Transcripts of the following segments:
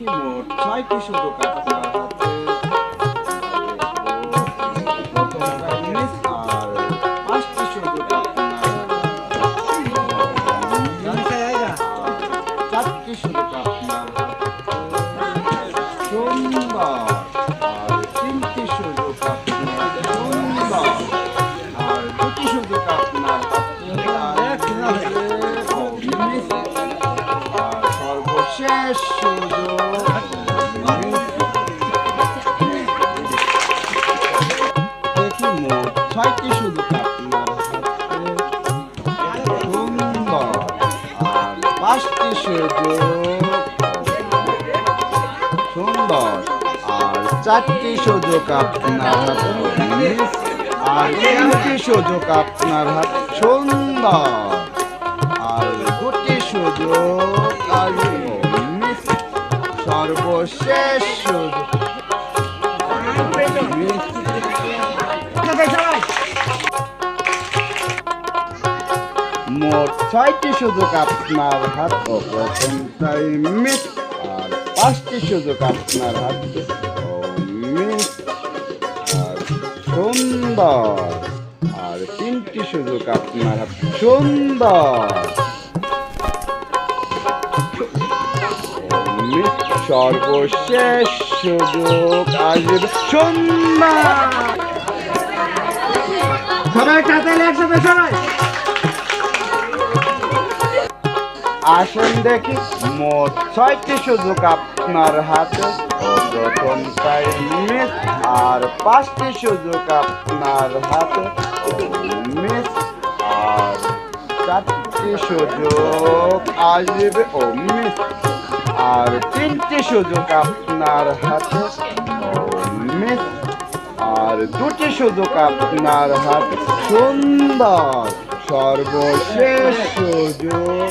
দেখি মোট ছয়টি সুযোগ হাতে সুন্দর আর পাঁচটি সুন্দর। আর চারটি সুযোগ আপনার আর তিনটি সুযোগ আপনার হাতে। সুন্দর। আর দুটি সুযোগ সর্বশেষ সুযোগ। মোট ছয়টি সুযোগ আপনার হাত। ও প্রথমটাই মিস, আর পাঁচটি সুযোগ আপনার হাতে। আর সুন্দর, আর তিনটি সুযোগ আপনার হাত। সুন্দর। সর্বশেষ সুযোগ আসবে সুন্দর। সবাই কাতালে একসাথে, সবাই। আসেন দেখি, মোট ছয়টি সুযোগ আপনার হাতে। ও প্রথমটাই মিস, আর পাঁচটি সুযোগ আপনার হাতে। মিস, আর চারটি সুযোগ আসবে। ও মিস, আর তিনটি সুযোগ আপনার হাতে। মিস, আর দুটি সুযোগ আপনার হাতে। সুন্দর, সর্বশেষ সুযোগ।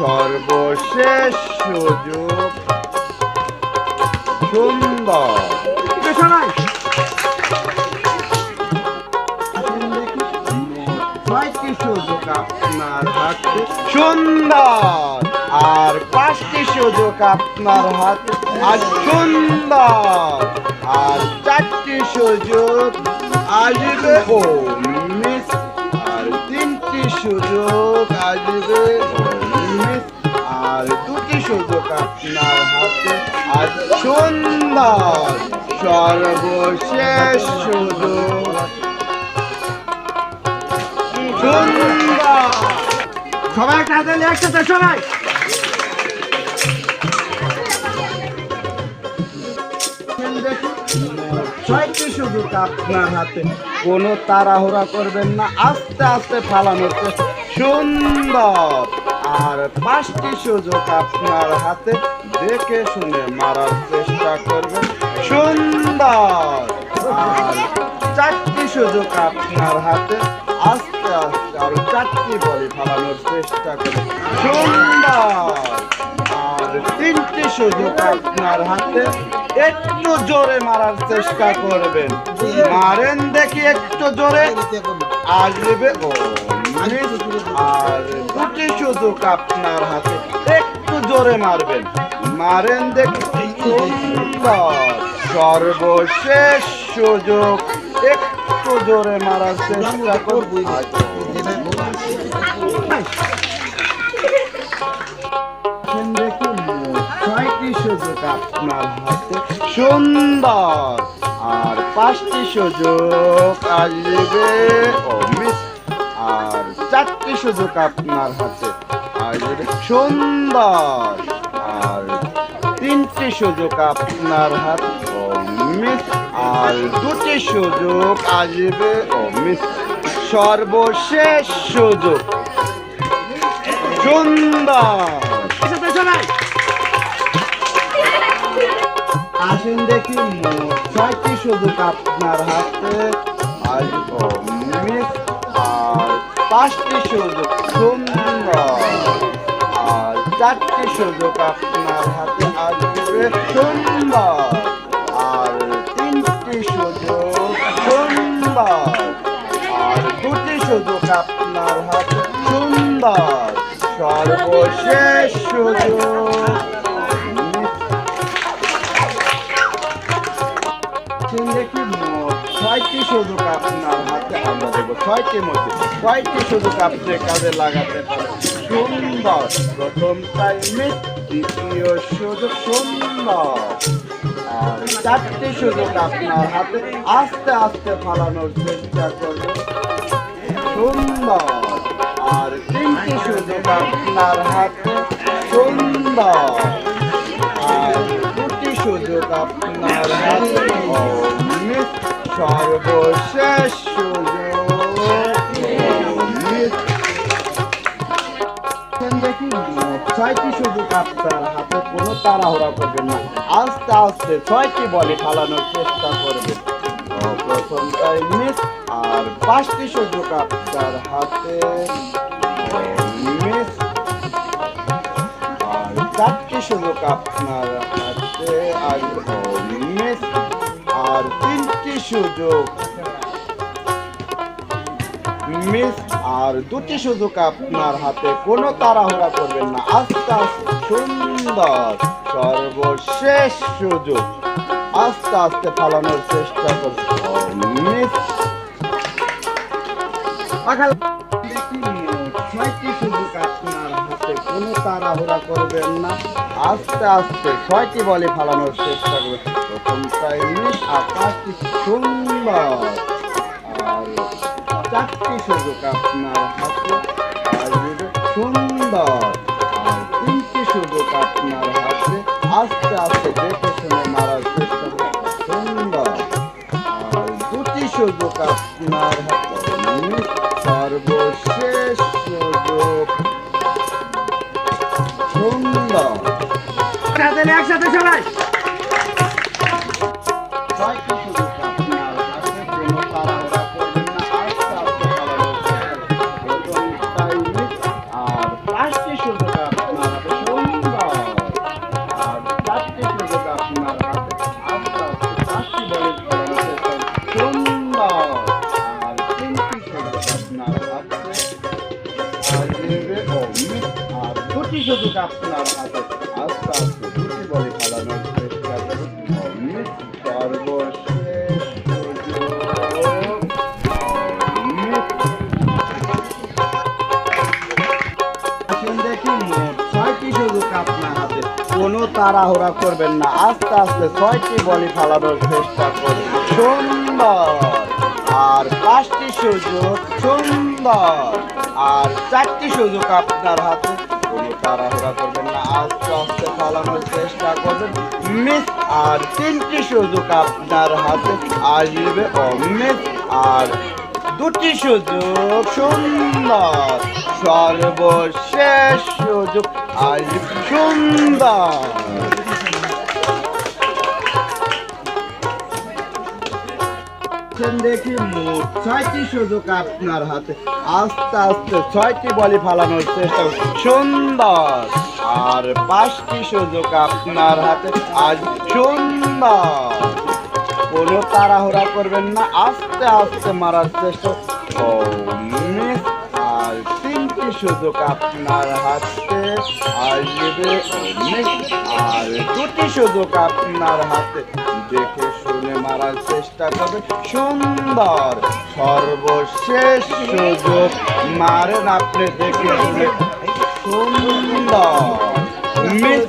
সর্বশেষ সুযোগ। সুন্দর। ছয়টি সুযোগ আপনার হাতে। সুন্দর। আর পাঁচটি সুযোগ আপনার হাতে। আর সুন্দর। আর চারটি সুযোগ আসবে ও মিস। আর তিনটি সুযোগ আসবে আর দুটি সুযোগ আপনার হাতে আর সুন্দর সর্বশেষ সুযোগ সবাই একসাথে সবাই। আপনার হাতে কোনো তাড়াহুড়া করবেন না, আস্তে আস্তে ফালানোর সুন্দর। আর পাঁচটি সুযোগ আপনার হাতে দেখে শুনে মারার চেষ্টা করবেন। সুন্দর। চারটি সুযোগ আপনার হাতে, আস্তে আস্তে আর চারটি বলে ফালানোর চেষ্টা করবেন। সুন্দর। আর তিনটি সুযোগ আপনার হাতে, একটু জোরে মারার চেষ্টা করবেন। মারেন দেখি একটু জোরে, আসবে ও। সুযোগ আপনার হাতে। একটু জোরে মারবেন। মারেন দেখি। সর্বশেষ সুযোগ। একটু জোরে মারার চেষ্টা করবি সুযোগ আপনার হাতে। সুন্দর। আর পাঁচটি সুযোগ আসবে। চারটি সুযোগ আপনার হাতে। আসবে সুন্দর আর তিনটি সুযোগ আপনার হাত মিস আর দুটি সুযোগ আসবে ও মিস সর্বশেষ সুযোগ। সুন্দর। আসেন দেখি ছয়টি সুযোগ আপনার হাতে। মিস আর পাঁচটি সুযোগ, সুন্দর। আর চারটি সুযোগ আপনার হাতে আসবে, সুন্দর। আর তিনটি সুযোগ, সুন্দর। আর দুটি সুযোগ আপনার হাতে, সুন্দর। সর্বশেষ সুযোগ। দেখি ছয়টি সুযোগ আপনার হাতে আমরা দেবো ছয়টির মধ্যে ছয়টি সুযোগ আপনি কাজে লাগাতে পারেন সুন্দর। প্রথম টাইমে দ্বিতীয় সুযোগ সুন্দর। আর চারটি সুযোগ আপনার হাতে আস্তে আস্তে ফালানোর চেষ্টা করবেন সুন্দর। আর তিনটি সুযোগ আপনার হাতে সুন্দর। আর দুটি সুযোগ আপনার হাতে অমিত ছয়টি সুযোগ আপনার হাতে কোনো তাড়াহুড়া করবেন না আস্তে আস্তে ছয়টি বলে ফালানোর চেষ্টা করবেন ও, প্রথমটাই মিস আর পাঁচটি সুযোগ আপনার হাতে মিস আর চারটি সুযোগ আপনার হাতে আর সুযোগ। মিস আর দুটি সুযোগ আপনার হাতে, কোনো তাড়াহুড়া করবেন না। আস্তে আস্তে, সুন্দর, সর্বশেষ সুযোগ। আস্তে আস্তে ফালানোর চেষ্টা করছি। মিস। তাড়াহুড়া করবেন না। আস্তে আস্তে ছয়টি বলে ফালানোর চেষ্টা করবেন প্রথমটাই মিস আর পাঁচটি সুন্দর। আর চারটি সুযোগ আপনার হাতে। আসবে সুন্দর। আর তিনটি সুযোগ আপনার হাতে। আস্তে আস্তে দেখে শুনে মারার চেষ্টা করবেন সুন্দর। আর দুটি সুযোগ আপনার সুন্দর একসাথে সবাই। কোনো তাড়াহুড়া করবেন না আস্তে আস্তে ছয়টি বলি ফালানোর চেষ্টা করুন সুন্দর আর পাঁচটি সুযোগ সুন্দর আর চারটি সুযোগ আপনার হাতে। কোনো তাড়াহুড়া করবেন না। আস্তে আস্তে ফালানোর চেষ্টা করবেন। মিস, আর তিনটি সুযোগ আপনার হাতে। আসবে অমিস, আর দুটি সুযোগ সুন্দর। সর্বশেষ সুযোগ আজ সুন্দর। দেখি, মোট ছয়টি সুযোগ আপনার হাতে। আস্তে আস্তে ছয়টি বলি ফালানোর চেষ্টা। সুন্দর। আর পাঁচটি সুযোগ আপনার হাতে। আজ সুন্দর। কোনো তাড়াহুড়া করবেন না, আস্তে আস্তে মারার চেষ্টা। আর তিনটি সুযোগ আপনার হাতে। আসবে আর দুটি সুযোগ আপনার হাতে। দেখে শুনে মারার চেষ্টা করবে। সুন্দর সর্বশেষ সুযোগ। মারেন আপনি দেখে শুনে সুন্দর মিস